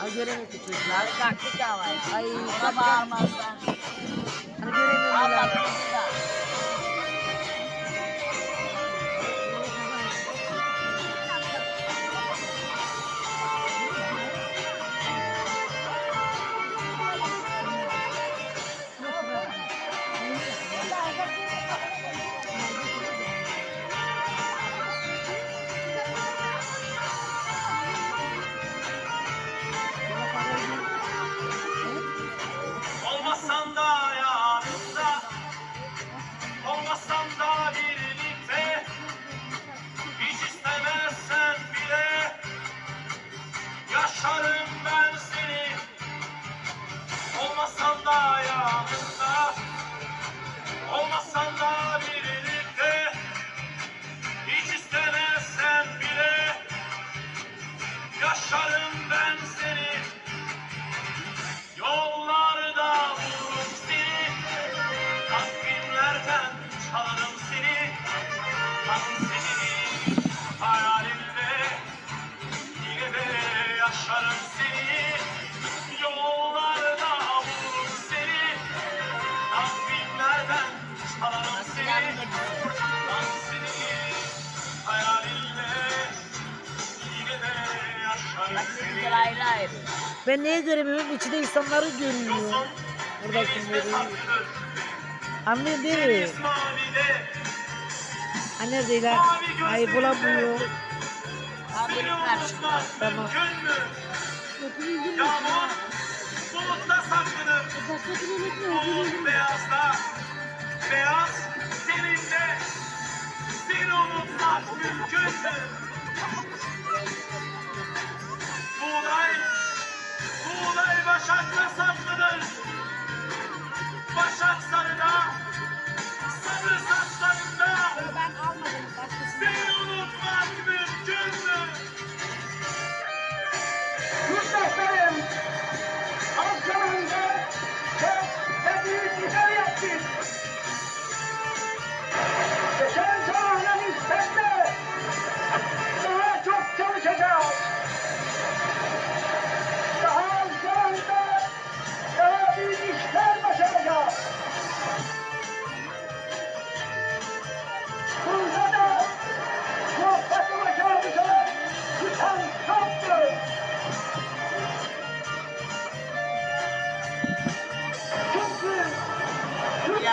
Ay göremedi çocuklar. Taktik ya var. Ay kapı. bağırmazlar. Hani göremiyorum Ben neye göremiyorum? İçinde insanları görüyor. Buradakileri. Anlıyor değil mi? Ha neredeyler? Ay bulamıyor. Abi. Tamam. Yağmur bulutta saklanır. Beyazda. Beyaz unutmak mümkündür. Buğday, buğday başakta saklanır.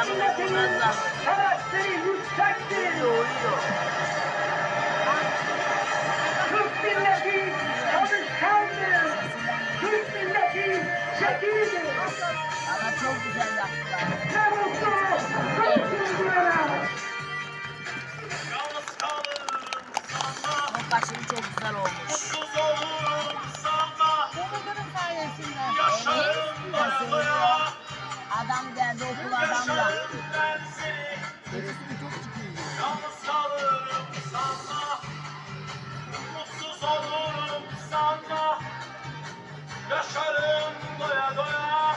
Milletinin karakteri yüksektir. Türk milleti çalışkandır. Türk milleti zekidir. Ama çok güzel yaptılar. Ne mutlu Türk millete. Yalnız kalırım sanma. Çok başım çok güzel olmuş. Yaşarım doya doya. Adam geldi okul adamla. Sanma. Mutsuz olurum sanma. Yaşarım doya doya.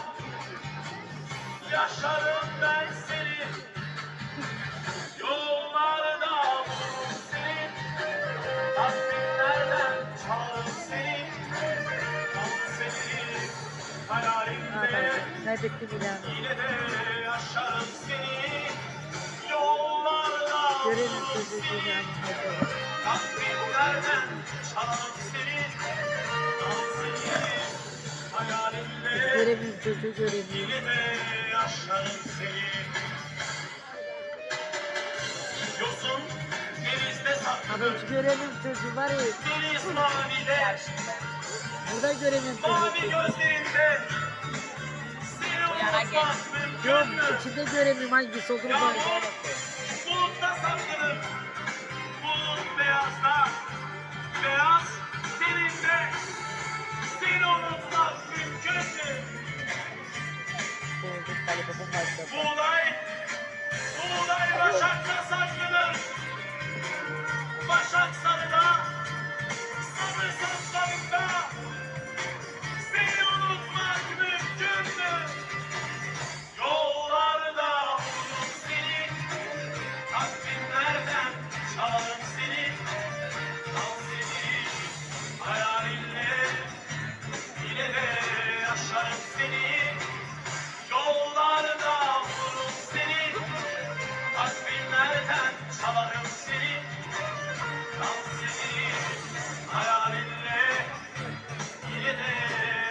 Yaşarım ben seni. Kaybetti Yollarda Görelim çocuğu seni Milan'ı. Takvimlerden çalarım seni Tam seni Göremiyorum çocuğu saklanır Abi hiç çocuğu var ya. Burada Mavi çocuğu. gözlerinde Gel. unutmak Yok içinde göremiyorum hangisi olduğunu ben. bulutta saklanır. Bulut beyazda. Beyaz teninde. Seni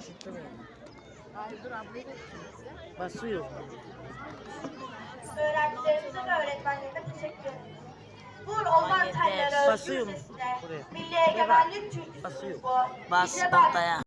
Şaşırttı beni. Hayır dur ablayı da Basıyor. Öğrencilerimize ve öğretmenlerine teşekkür ederim. Vur yeter. Telleri Basıyor mu? Özgür Sesine. Buraya. Milli Egemenlik Türküsü Basıyor. bu. Bas Bize noktaya.